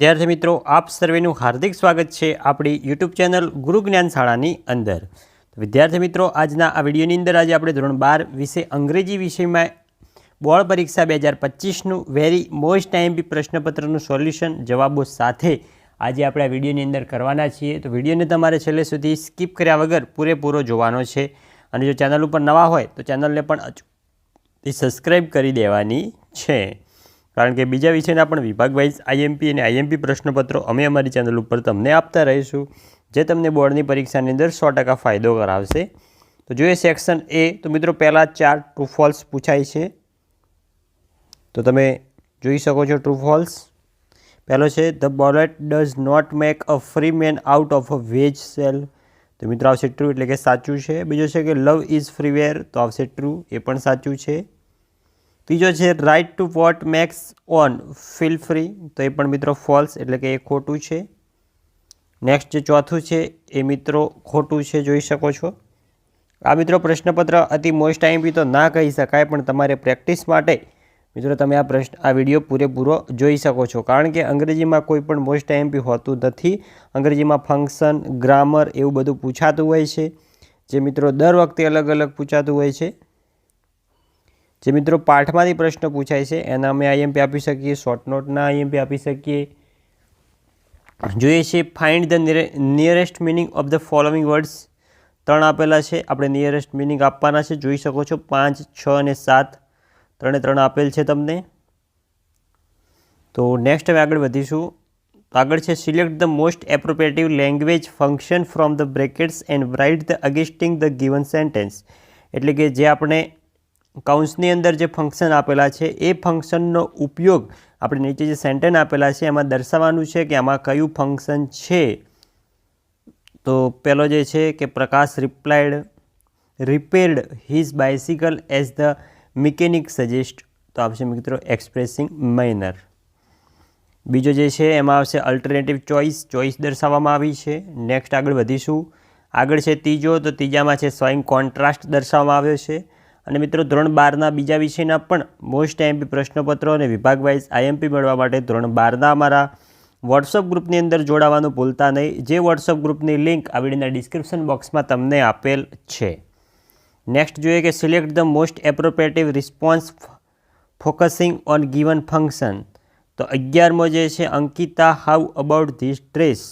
વિદ્યાર્થી મિત્રો, આપ સર્વેનું હાર્દિક સ્વાગત છે આપણી યુટ્યુબ ચેનલ ગુરુ જ્ઞાન શાળાની અંદર. વિદ્યાર્થી મિત્રો, આજના આ વિડીયોની અંદર આજે આપણે ધોરણ બાર વિશે અંગ્રેજી વિષયમાં બોર્ડ પરીક્ષા બે હજાર પચીસનું વેરી મોસ્ટ ટાઈમપી પ્રશ્નપત્રનું સોલ્યુશન જવાબો સાથે આજે આપણે આ વિડીયોની અંદર કરવાના છીએ. તો વિડીયોને તમારે છેલ્લે સુધી સ્કીપ કર્યા વગર પૂરેપૂરો જોવાનો છે. અને જો ચેનલ ઉપર નવા હોય, તો ચેનલને પણ સબસ્ક્રાઈબ કરી દેવાની છે. કારણ કે બીજા વિષયના પણ વિભાગ વાઇઝ આઈએમપી અને આઈએમપી પ્રશ્નપત્રો અમે અમારી ચેનલ ઉપર તમને આપતા રહીશું, જે તમને બોર્ડની પરીક્ષાની અંદર સો ટકા ફાયદો કરાવશે. તો જોઈએ સેક્શન એ. તો મિત્રો, પહેલાં ચાર ટ્રુ ફોલ્સ પૂછાય છે. તો તમે જોઈ શકો છો ટ્રુ ફોલ્સ પહેલો છે the ballot does not make a free man out of a wage sale તો મિત્રો, આવશે ટ્રુ એટલે કે સાચું છે. બીજો છે કે લવ ઇઝ ફ્રીવેર તો આવશે ટ્રુ એ પણ સાચું છે. ત્રીજો છે right to vote makes one feel free તો એ પણ મિત્રો ફોલ્સ એટલે કે એ ખોટું છે. નેક્સ્ટ જે ચોથું છે, એ મિત્રો ખોટું છે, જોઈ શકો છો. આ મિત્રો પ્રશ્નપત્ર અતિ મોસ્ટ ટાઈમ તો ના કહી શકાય, પણ તમારે પ્રેક્ટિસ માટે મિત્રો તમે આ પ્રશ્ન, આ વીડિયો પૂરેપૂરો જોઈ શકો છો. કારણ કે અંગ્રેજીમાં કોઈ પણ મોસ્ટ ટાઈમપી હોતું નથી. અંગ્રેજીમાં ફંક્શન ગ્રામર એવું બધું પૂછાતું હોય છે. જે મિત્રો દર વખતે અલગ અલગ પૂછાતું હોય છે. જે મિત્રો પાઠમાંથી પ્રશ્ન પૂછાય છે, એના અમે આઈએમપી આપી શકીએ શોર્ટ નોટના આઈએમપી આપી શકીએ. જોઈએ છે find the nearest meaning of the following words ત્રણ આપેલા છે, આપણે નિયરેસ્ટ મિનિંગ આપવાના છે, જોઈ શકો છો, પાંચ, છ અને સાત. ત્રણે ત્રણ આપેલ છે તમને. તો નેક્સ્ટ હવે આગળ વધીશું. આગળ છે select the most appropriative language function from the brackets and write the againsting the given sentence એટલે કે જે આપણે કૌંસની અંદર જે ફંક્શન આપેલા છે, એ ફંક્શનનો ઉપયોગ આપણે નીચે જે સેન્ટેન્સ આપેલા છે, એમાં દર્શાવવાનું છે કે આમાં કયું ફંક્શન છે. તો પહેલો જે છે કે Prakash replied repaired his bicycle as the mechanic suggest તો આવશે મિત્રો એક્સપ્રેસિંગ માઇનર બીજો જે છે, એમાં આવશે અલ્ટરનેટિવ ચોઇસ ચોઇસ દર્શાવવામાં આવી છે. નેક્સ્ટ આગળ વધીશું. આગળ છે ત્રીજો, તો ત્રીજામાં છે સ્વયં કોન્ટ્રાસ્ટ દર્શાવવામાં આવ્યો છે. અને મિત્રો ધોરણ બારના બીજા વિષયના પણ મોસ્ટ આઈએમપી પ્રશ્નપત્રો અને વિભાગ વાઇઝ આઈએમપી મેળવવા માટે ધોરણ બારના અમારા વોટ્સઅપ ગ્રુપની અંદર જોડાવાનું ભૂલતા નહીં. જે વોટ્સઅપ ગ્રુપની લિંક આ ડિસ્ક્રિપ્શન બોક્સમાં તમને આપેલ છે. નેક્સ્ટ જોઈએ કે select the most appropriative response focusing on given function તો અગિયારમો જે છે, Ankita how about this dress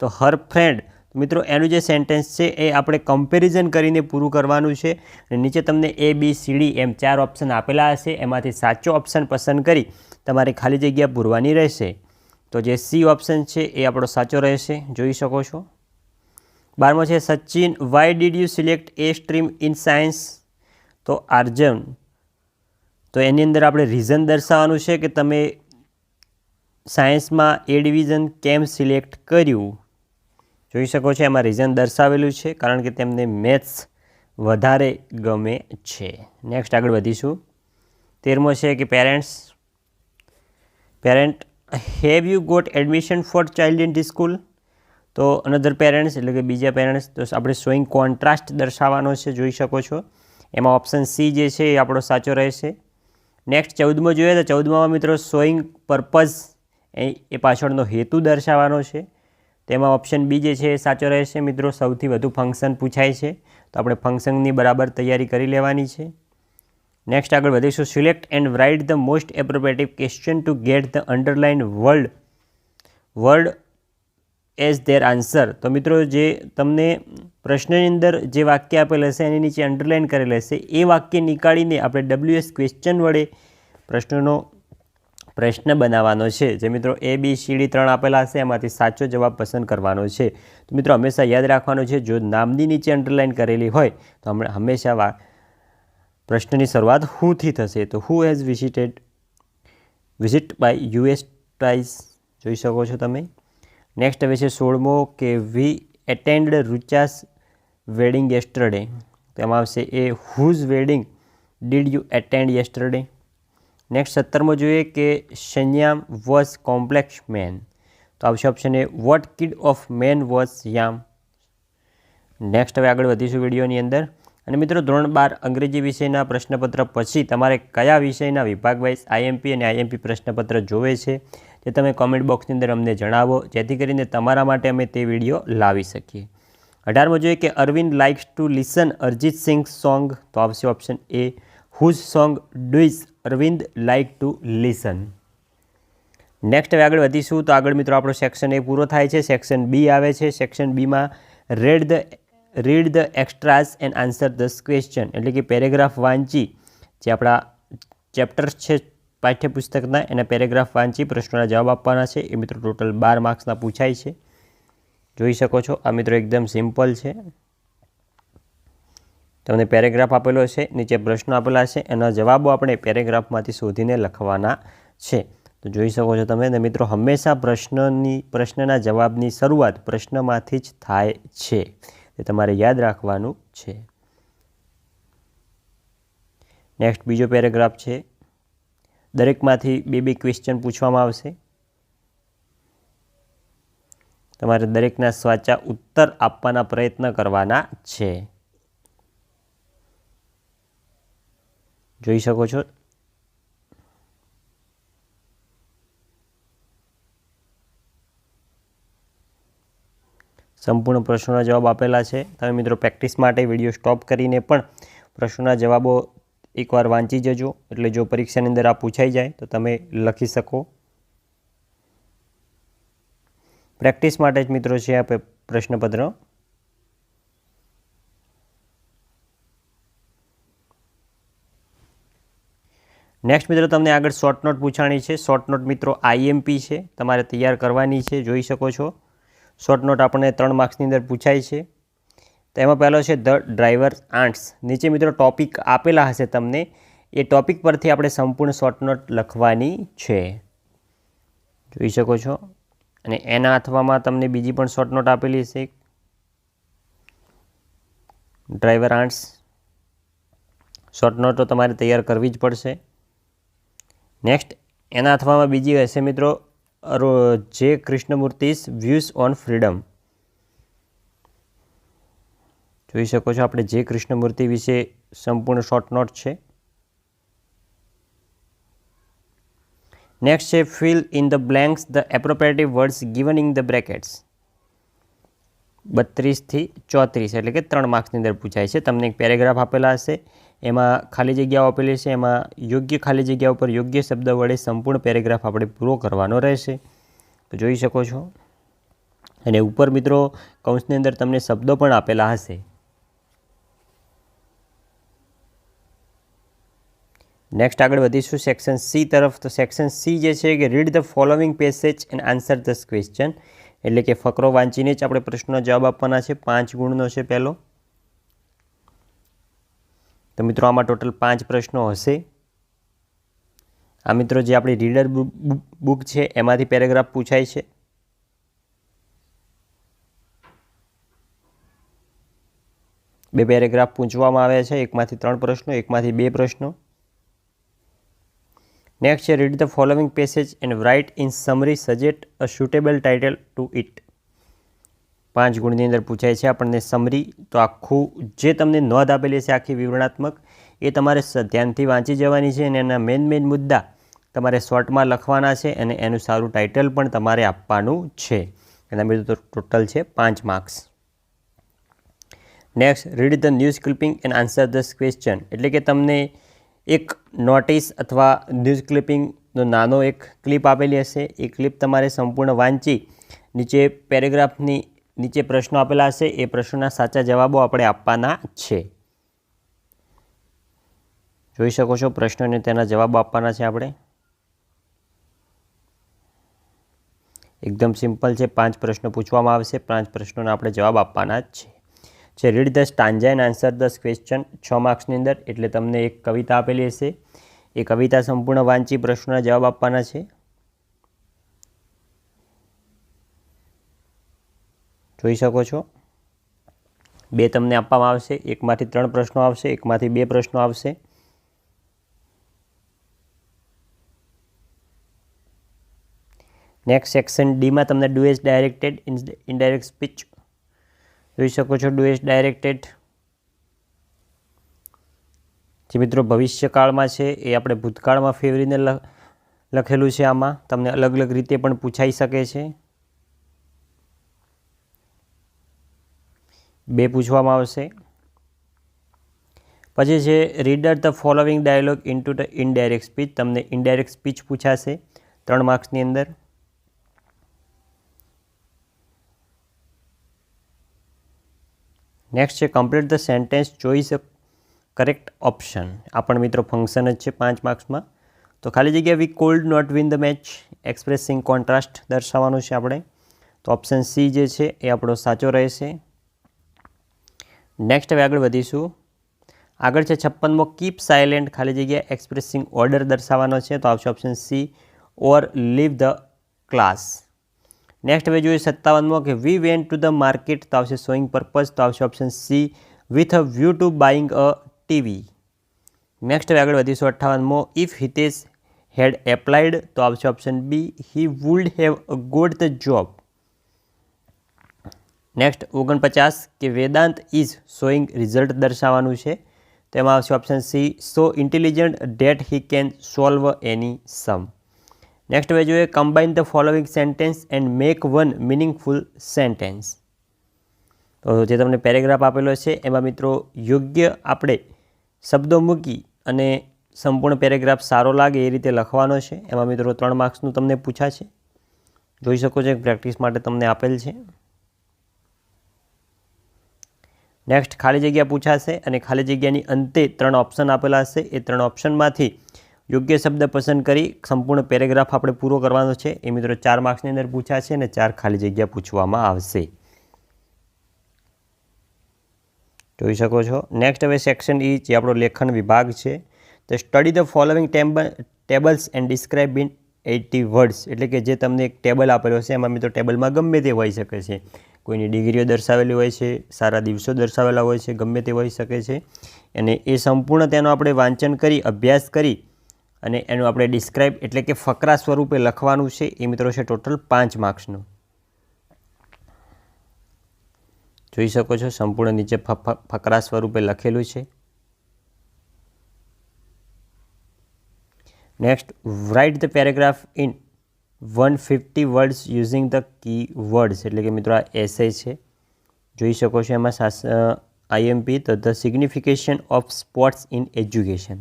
તો હર ફ્રેન્ડ મિત્રો, એનું જે સેન્ટેન્સ છે એ આપણે કમ્પેરિઝન કરીને પૂરું કરવાનું છે અને નીચે તમને એ બી સી ડી એમ ચાર ઓપ્શન આપેલા હશે. એમાંથી સાચો ઓપ્શન પસંદ કરી તમારે ખાલી જગ્યા પૂરવાની રહેશે. તો જે સી ઓપ્શન છે એ આપણો સાચો રહેશે. જોઈ શકો છો. બારમો છે, Sachin why did you select a stream in science તો આર્જન તો એની અંદર આપણે રીઝન દર્શાવવાનું છે કે તમે સાયન્સમાં એ ડિવિઝન કેમ સિલેક્ટ કર્યું? જોઈ શકો છો, એમાં રીઝન દર્શાવેલું છે, કારણ કે તેમને મેથ્સ વધારે ગમે છે. નેક્સ્ટ આગળ વધીશું. તેરમો છે કે parents parent have you got admission for child in school તો અનધર પેરેન્ટ્સ એટલે કે બીજા પેરેન્ટ્સ તો આપણે શોઈંગ કોન્ટ્રાસ્ટ દર્શાવવાનો છે, જોઈ શકો છો. એમાં ઓપ્શન સી જે છે, એ આપણો સાચો રહેશે. નેક્સ્ટ ચૌદમો જોઈએ તો ચૌદમામાં મિત્રો સોઈંગ પર્પઝ એ પાછળનો હેતુ દર્શાવવાનો છે. તેમાં ઓપ્શન બી જે છે એ સાચો રહેશે. મિત્રો, સૌથી વધુ ફંક્શન પૂછાય છે. તો આપણે ફંક્શનની બરાબર તૈયારી કરી લેવાની છે. નેક્સ્ટ આગળ વધીશું. Select and write the most appropriative question to get the underline world word as their answer તો મિત્રો, જે તમને પ્રશ્નની અંદર જે વાક્ય આપેલ હશે, એની નીચે અંડરલાઇન કરેલ હશે. એ વાક્ય નીકાળીને આપણે ડબલ્યુએસ ક્વેશ્ચન વડે પ્રશ્નનો પ્રશ્ન બનાવવાનો છે. જે મિત્રો એ બી સી ડી ત્રણ આપેલા હશે એમાંથી સાચો જવાબ પસંદ કરવાનો છે. તો મિત્રો હંમેશા યાદ રાખવાનું છે, જો નામની નીચે અંડરલાઇન કરેલી હોય, તો હમણાં હંમેશા પ્રશ્નની શરૂઆત હુથી થશે. તો who has visited visit by US ટાઈઝ જોઈ શકો છો તમે. નેક્સ્ટ હવે છે સોળમો કે we attend Rucha's wedding yesterday તેમાં આવશે A whose wedding did you attend yesterday next સત્તરમો જોઈએ કે શન્યામ વોઝ કોમ્પ્લેક્સ મેન તો આવશે option A what kind of man was યામ? નેક્સ્ટ હવે આગળ વધીશું વિડીયોની અંદર. અને મિત્રો, ધોરણ બાર અંગ્રેજી વિષયના પ્રશ્નપત્ર પછી તમારે કયા વિષયના વિભાગ વાઇઝ આઈએમપી અને આઈએમપી પ્રશ્નપત્ર જોવે છે, તે તમે કોમેન્ટ બોક્સની અંદર અમને જણાવો, જેથી કરીને તમારા માટે અમે તે વીડિયો લાવી શકીએ. અઢારમાં જોઈએ કે Arvind likes to listen Arijit Singh song તો આવશે option A whose song does Arvind like to listen. Next હવે આગળ વધીશું. તો આગળ મિત્રો આપણો સેક્શન એ પૂરો થાય છે. સેક્શન બી આવે છે. Section બીમાં read the read the extracts and answer the question એટલે કે પેરેગ્રાફ વાંચી જે આપણા ચેપ્ટર્સ છે પાઠ્યપુસ્તકના, એના પેરેગ્રાફ વાંચી પ્રશ્નોના જવાબ આપવાના છે. એ મિત્રો ટોટલ બાર માર્ક્સના પૂછાય છે. જોઈ શકો છો. આ મિત્રો એકદમ સિમ્પલ છે. તમને પેરેગ્રાફ આપેલો છે નીચે પ્રશ્નો આપેલા છે એના જવાબો આપણે પેરેગ્રાફમાંથી શોધીને લખવાના છે. તો જોઈ શકો છો તમે ને મિત્રો, હંમેશા પ્રશ્નની, પ્રશ્નના જવાબની શરૂઆત પ્રશ્નમાંથી જ થાય છે. એ તમારે યાદ રાખવાનું છે. નેક્સ્ટ બીજો પેરેગ્રાફ છે. દરેકમાંથી બે બે ક્વેશ્ચન પૂછવામાં આવશે. તમારે દરેકના સાચા ઉત્તર આપવાના પ્રયત્ન કરવાના છે. જોઈ શકો છો. સંપૂર્ણ પ્રશ્નોના જવાબ આપેલા છે. તમે મિત્રો પ્રેક્ટિસ માટે વીડિયો સ્ટોપ કરીને પણ પ્રશ્નોના જવાબો એકવાર વાંચી જજો. એટલે જો પરીક્ષાની અંદર આ પૂછાઈ જાય તો તમે લખી શકો. પ્રેક્ટિસ માટે જ મિત્રો છે આ પ્રશ્નપત્ર. નેક્સ્ટ મિત્રો, તમને આગળ શોર્ટ નોટ પૂછાણી છે. શોર્ટ નોટ મિત્રો આઈએમપી છે. તમારે તૈયાર કરવાની છે, જોઈ શકો છો. શોર્ટ નોટ આપણને ત્રણ માર્ક્સની અંદર પૂછાય છે. તો એમાં પહેલો છે ધ ડ્રાઈવર આર્ટ્સ નીચે મિત્રો ટોપિક આપેલા હશે તમને. એ ટોપિક પરથી આપણે સંપૂર્ણ શોર્ટ નોટ લખવાની છે. જોઈ શકો છો. અને એના અથવામાં તમને બીજી પણ શોર્ટ નોટ આપેલી છે ડ્રાઈવર આર્ટ્સ શોર્ટ નોટો તમારે તૈયાર કરવી જ પડશે. નેક્સ્ટ એના અથવામાં બીજી હશે મિત્રો જે કૃષ્ણમૂર્તિસ વ્યૂઝ ઓન ફ્રીડમ જોઈ શકો છો આપણે જે કૃષ્ણમૂર્તિ વિશે સંપૂર્ણ શોર્ટ નોટ છે. નેક્સ્ટ છે fill in the blanks the appropriative words given in the brackets બત્રીસથી ચોત્રીસ, એટલે કે ત્રણ માર્ક્સની અંદર પૂછાય છે. તમને એક પેરેગ્રાફ આપેલા હશે. એમાં ખાલી જગ્યાઓ આપેલી છે. એમાં યોગ્ય ખાલી જગ્યા ઉપર યોગ્ય શબ્દ વડે સંપૂર્ણ પેરેગ્રાફ આપણે પૂરો કરવાનો રહેશે. તો જોઈ શકો છો. અને ઉપર મિત્રો કૌંસની અંદર તમને શબ્દો પણ આપેલા હશે. નેક્સ્ટ આગળ વધીશું સેક્શન સી તરફ. તો સેક્શન સી જે છે કે read the following passage and answer the question એટલે કે ફકરો વાંચીને જ આપણે પ્રશ્નનો જવાબ આપવાના છે. પાંચ ગુણનો છે પહેલો. તો મિત્રો, આમાં ટોટલ પાંચ પ્રશ્નો હશે. આ મિત્રો, જે આપણી રીડર બુક છે, એમાંથી પેરેગ્રાફ પૂછાય છે. બે પેરેગ્રાફ પૂછવામાં આવ્યા છે, એકમાંથી ત્રણ પ્રશ્નો, એકમાંથી બે પ્રશ્નો. નેક્સ્ટ છે read the following passage and write in summary suggest a suitable title to it પાંચ ગુણની અંદર પૂછાય છે. આપણને સમરી તો આખું જે તમને નોંધ આપેલી છે, આખી વિવરણાત્મક, એ તમારે ધ્યાનથી વાંચી જવાની છે અને એના મેઇન મેન મુદ્દા તમારે શોર્ટમાં લખવાના છે અને એનું સારું ટાઇટલ પણ તમારે આપવાનું છે. એના બીજું તો ટોટલ છે પાંચ marks next read the news clipping and answer the question એટલે કે તમને એક નોટિસ અથવા ન્યૂઝ ક્લિપિંગનો નાનો એક ક્લિપ આપેલી હશે. એ ક્લિપ તમારે સંપૂર્ણ વાંચી નીચે પેરેગ્રાફની નીચે પ્રશ્નો આપેલા હશે એ પ્રશ્નોના સાચા જવાબો આપણે આપવાના છે. જોઈ શકો છો પ્રશ્નોને તેના જવાબો આપવાના છે આપણે. એકદમ સિમ્પલ છે. પાંચ પ્રશ્નો પૂછવામાં આવશે. પાંચ પ્રશ્નોના આપણે જવાબ આપવાના જ છે. જે read the stanza answer the question છ માર્ક્સની અંદર. એટલે તમને એક કવિતા આપેલી હશે. એ કવિતા સંપૂર્ણ વાંચી પ્રશ્નોના જવાબ આપવાના છે. જોઈ શકો છો. બે તમને આપવામાં આવશે. એકમાંથી ત્રણ પ્રશ્નો આવશે, એકમાંથી બે પ્રશ્નો આવશે. નેક્સ્ટ સેક્શન ડીમાં તમને ડુએસ ડાયરેક્ટેડ ઇનડાયરેક્ટ સ્પીચ જોઈ શકો છો ડુએસ ડાયરેક્ટેડ જે મિત્રો, ભવિષ્યકાળમાં છે, એ આપણે ભૂતકાળમાં ફેરવીને લખેલું છે આમાં. તમને અલગ અલગ રીતે પણ પૂછાઈ શકે છે. બે પૂછવામાં આવશે. પછી છે reader the following dialogue into the indirect speech તમને ઇનડાયરેક્ટ સ્પીચ પૂછાશે ત્રણ માર્ક્સની અંદર. નેક્સ્ટ છે complete the sentence choice correct option આ પણ મિત્રો ફંક્શન જ છે પાંચ માર્ક્સમાં. તો ખાલી જગ્યા we could not win the match expressing contrast દર્શાવવાનું છે આપણે. તો ઓપ્શન સી જે છે, એ આપણો સાચો રહેશે. નેક્સ્ટ હવે આગળ વધીશું. આગળ છે છપ્પનમો કીપ સાયલેન્ટ ખાલી જગ્યા એક્સપ્રેસિંગ ઓર્ડર દર્શાવવાનો છે, તો આવશે option C or leave the class next હવે જોઈએ સત્તાવનમો, કે we went to the market તો આવશે શોઈંગ પર્પઝ તો આવશે option C with a view to buying a TV next હવે આગળ વધીશું અઠ્ઠાવનમો ઇફ હિતેશ હેડ એપ્લાઇડ તો આવશે option B he would have got the job next ઓગણપચાસ, કે વેદાંત ઇઝ શોઈંગ રિઝલ્ટ દર્શાવવાનું છે. તેમાં આવશે option C so intelligent that he can solve any sum next હવે જોઈએ combine the following sentence and make one meaningful sentence તો જે તમને પેરેગ્રાફ આપેલો છે, એમાં મિત્રો, યોગ્ય આપણે શબ્દો મૂકી અને સંપૂર્ણ પેરેગ્રાફ સારો લાગે એ રીતે લખવાનો છે. એમાં મિત્રો, ત્રણ માર્ક્સનું તમને પૂછાશે. જોઈ શકો છો પ્રેક્ટિસ માટે તમને આપેલ છે. નેક્સ્ટ ખાલી જગ્યા પૂછાશે અને ખાલી જગ્યાની અંતે ત્રણ ઓપ્શન આપેલા હશે. એ ત્રણ ઓપ્શનમાંથી યોગ્ય શબ્દ પસંદ કરી સંપૂર્ણ પેરેગ્રાફ આપણે પૂરો કરવાનો છે. એ મિત્રો ચાર માર્ક્સની અંદર પૂછાશે અને ચાર ખાલી જગ્યા પૂછવામાં આવશે. જોઈ શકો છો. નેક્સ્ટ હવે સેક્શન ઈ જે આપણો લેખન વિભાગ છે. તો study the following tables and describe in eighty words એટલે કે જે તમને એક ટેબલ આપેલો છે, એમાં મિત્રો ટેબલમાં ગમે તે હોઈ શકે છે. કોઈની ડિગ્રીઓ દર્શાવેલી હોય છે, સારા દિવસો દર્શાવેલા હોય છે, ગમે તે હોઈ શકે છે. અને એ સંપૂર્ણ તેનો આપણે વાંચન કરી, અભ્યાસ કરી અને એનું આપણે ડિસ્ક્રાઇબ એટલે કે ફકરા સ્વરૂપે લખવાનું છે. એ મિત્રો છે ટોટલ પાંચ માર્ક્સનું જોઈ શકો છો સંપૂર્ણ નીચે ફકરા સ્વરૂપે લખેલું છે. Next write the paragraph in one fifty words using the key words. એટલે કે મિત્રો આ એસે છે. જોઈ શકો છો એમાં આઈએમપી તો the signification of sports in education.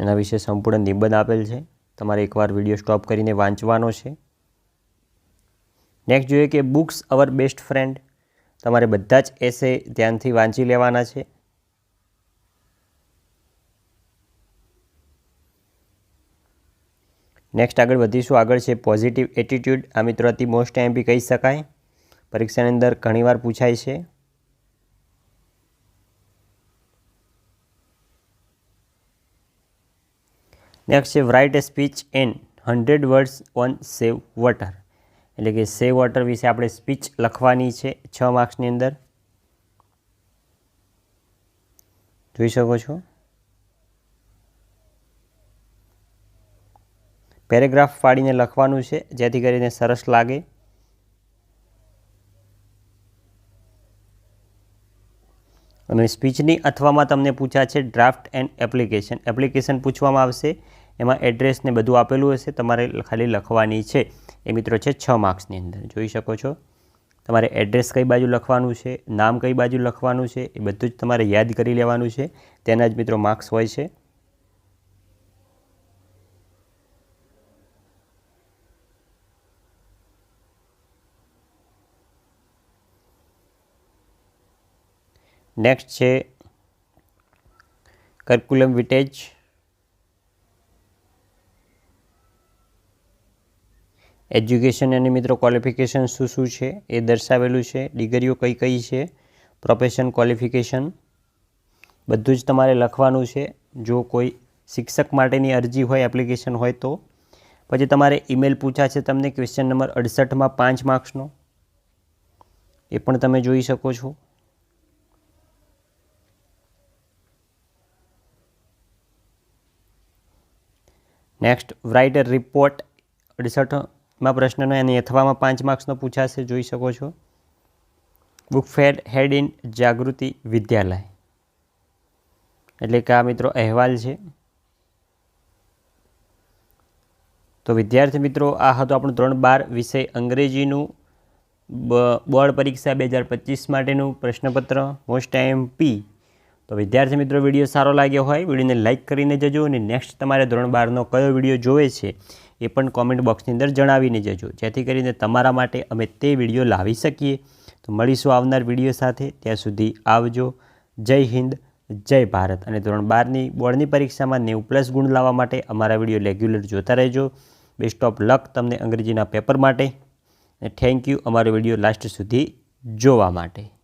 એના વિશે સંપૂર્ણ નિબંધ આપેલ છે. તમારે એકવાર વીડિયો સ્ટોપ કરીને વાંચવાનો છે. નેક્સ્ટ જોઈએ કે બુક્સ અવર બેસ્ટ ફ્રેન્ડ. તમારે બધા જ એસે ધ્યાનથી વાંચી લેવાના છે. નેક્સ્ટ આગળ વધીશું. આગળ છે પોઝિટિવ એટીટ્યૂડ આ મિત્રો અતિ મોસ્ટ એમપી કહી શકાય. પરીક્ષાની અંદર ઘણીવાર પૂછાય છે. નેક્સ્ટ છે write a speech an hundred words on save water એટલે કે સેવ વોટર વિશે આપણે સ્પીચ લખવાની છે છ માર્ક્સની અંદર. જોઈ શકો છો? પેરેગ્રાફ પાડીને લખવાનું છે, જેથી કરીને સરસ લાગે. અને સ્પીચની અથવામાં તમને પૂછ્યા છે ડ્રાફ્ટ એન્ડ એપ્લિકેશન એપ્લિકેશન પૂછવામાં આવશે. એમાં એડ્રેસ ને બધું આપેલું હશે. તમારે ખાલી લખવાની છે. એ મિત્રો છે, છ માર્ક્સની અંદર. જોઈ શકો છો? તમારે એડ્રેસ કઈ બાજુ લખવાનું છે, નામ કઈ બાજુ લખવાનું છે, એ બધું જ તમારે યાદ કરી લેવાનું છે. તેના જ મિત્રો માર્ક્સ હોય છે. નેક્સ્ટ છે કરકુલમ વિટેજ એજ્યુકેશન અને મિત્રો ક્વોલિફિકેશન શું શું છે? એ દર્શાવેલું છે. ડિગ્રીઓ કઈ કઈ છે? પ્રોફેશન ક્વોલિફિકેશન બધું જ તમારે લખવાનું છે. જો કોઈ શિક્ષક માટેની અરજી હોય એપ્લિકેશન હોય તો. પછી તમારે ઈમેલ પૂછા છે તમને ક્વેશ્ચન નંબર અડસઠમાં પાંચ માર્ક્સનો એ પણ તમે જોઈ શકો છો. નેક્સ્ટ રાઇટ રિપોર્ટ અડસઠમાં પ્રશ્નનો એની અથવામાં પાંચ માર્ક્સનો પૂછાશે, જોઈ શકો છો. Book fair held in Jagruti Vidyalaya. એટલે કે આ મિત્રો અહેવાલ છે. તો વિદ્યાર્થી મિત્રો, આ હતો આપણું ધોરણ બાર વિષય અંગ્રેજીનું બોર્ડ પરીક્ષા બે હજાર પચીસ માટેનું પ્રશ્નપત્ર. મોસ્ટ પી તો વિદ્યાર્થી મિત્રો, વીડિયો સારો લાગ્યો હોય, વિડીયોને લાઇક કરીને જજો અને નેક્સ્ટ તમારે ધોરણ બારનો કયો વીડિયો જોવે છે, એ પણ કોમેન્ટ બોક્સની અંદર જણાવીને જજો. જેથી કરીને તમારા માટે અમે તે વીડિયો લાવી શકીએ. તો મળીશું આવનાર વીડિયો સાથે. ત્યાં સુધી આવજો. જય હિન્દ, જય ભારત. અને ધોરણ બારની બોર્ડની પરીક્ષામાં નેવું પ્લસ ગુણ લાવવા માટે અમારા વીડિયો રેગ્યુલર જોતા રહેજો. બેસ્ટ ઓફ લક તમને અંગ્રેજીના પેપર માટે. અને થેન્ક યુ અમારો વીડિયો લાસ્ટ સુધી જોવા માટે.